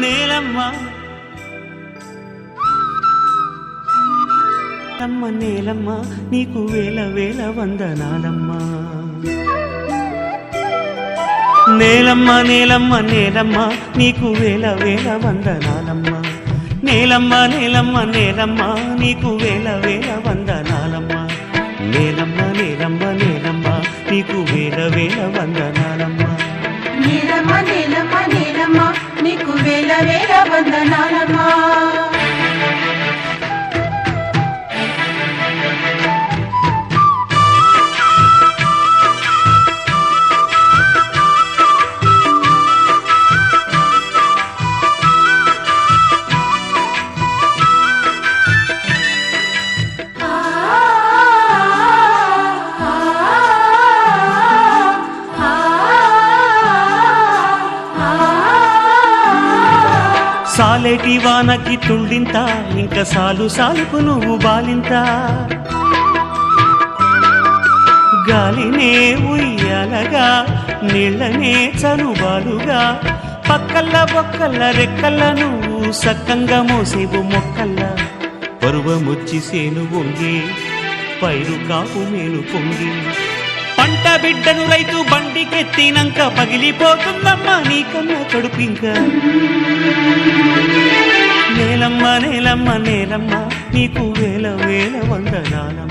నేలమ్మా. తమ్మ నేలమ్మ నీకు వేల వేల వందనాలమ్మా. నేలమ్మ నేలమ్మ నేలమ్మ నీకు వేల వేల వందనాలమ్మ. నేలమ్మ నేలమ్మ నేలమ్మ నీకు వేల వేల వందనాలమ్మ. నేలమ్మ నేలమ్మ నేలమ్మ నీకు వేల వేల వందనాలమ్మ. సాలేటి వానకి తుండింత ఇంక సాలు సాలుకు నువ్వు బాలింత. గాలినే ఉయ్యాలగా నీళ్ళనే చనుబాలుగా పక్కల్ల బొక్కల్ల రెక్కల్ల నువ్వు సక్కంగా మోసేవు మొక్కల్ల. పరువముచ్చి సేను వంగి పైరు కాపు మేలు పొంగి పంట బిడ్డను రైతు బండికెత్తినంక పగిలిపోతుందమ్మా నీకన్నా కడుపింక నేలమ్మ నేలమ్మ నేలమ్మ నీకు వేల వేల వందనాలమ్మ.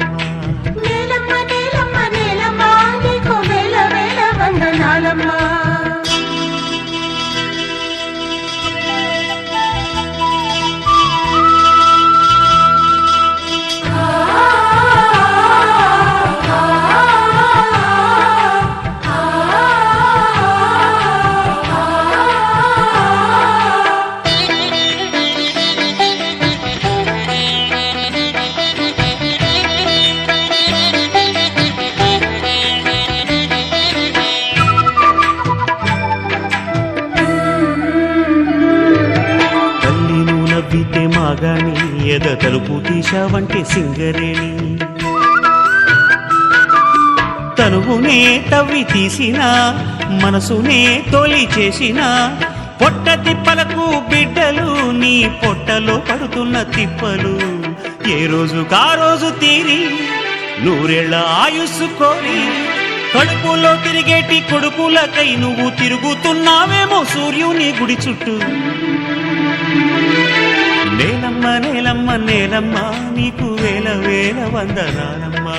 నవ్వితే ఎద తలుపు తీశావంటే సింగరేణి. తనువునే తవ్వి తీసిన మనసునే తోలి చేసిన పొట్ట తిప్పలకు బిడ్డలు నీ పొట్టలో పడుతున్న తిప్పలు. ఏ రోజు కా రోజు తీరి నూరేళ్ళ ఆయుస్సు కోరి కడుపులో తిరిగేటి కొడుకులకై నువ్వు తిరుగుతున్నావేమో సూర్యుని గుడి చుట్టూ. నేలమ్మ నేలమ్మ నేలమ్మ నీకు వేల వేల వందనాలమ్మా.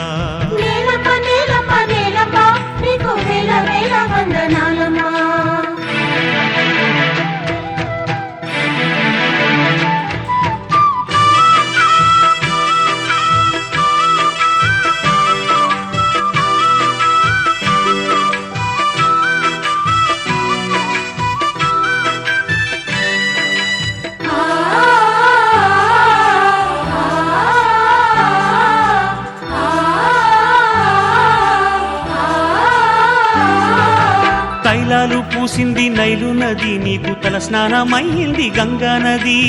నీలాలు పూసింది నైలు నది నీకు తల స్నానమయ్యింది గంగా నది.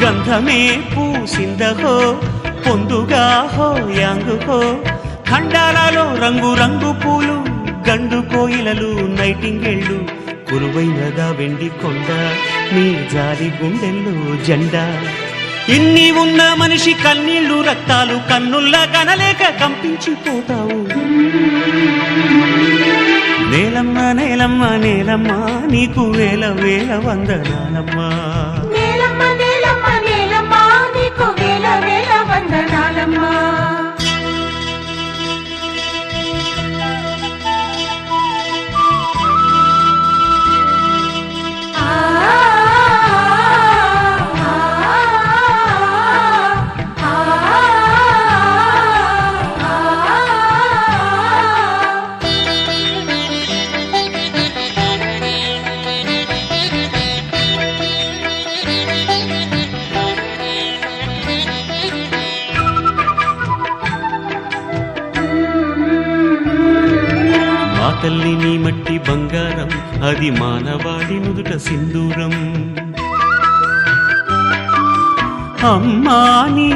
గంధమే పూసిందహో పొందుగా హో యాంగుహో ఖండాలలో రంగు రంగు పూలు గండు కోయిలలు నైటింగేళ్ళు కురువైనదా వెండి కొండ నీ జారి గుండెల్లో జెండా. ఇన్ని ఉన్న మనిషి కన్నీళ్ళు రక్తాలు కన్నుల్లా కనలేక కంపించిపోతావు. నేలమ్మ నేలమ్మ నేలమ్మ నీకు వేల వేల వందనాలమ్మా. తల్లి నీ మట్టి బంగారం అది మానవాడి నుదుట సింధూరం. అమ్మా నీ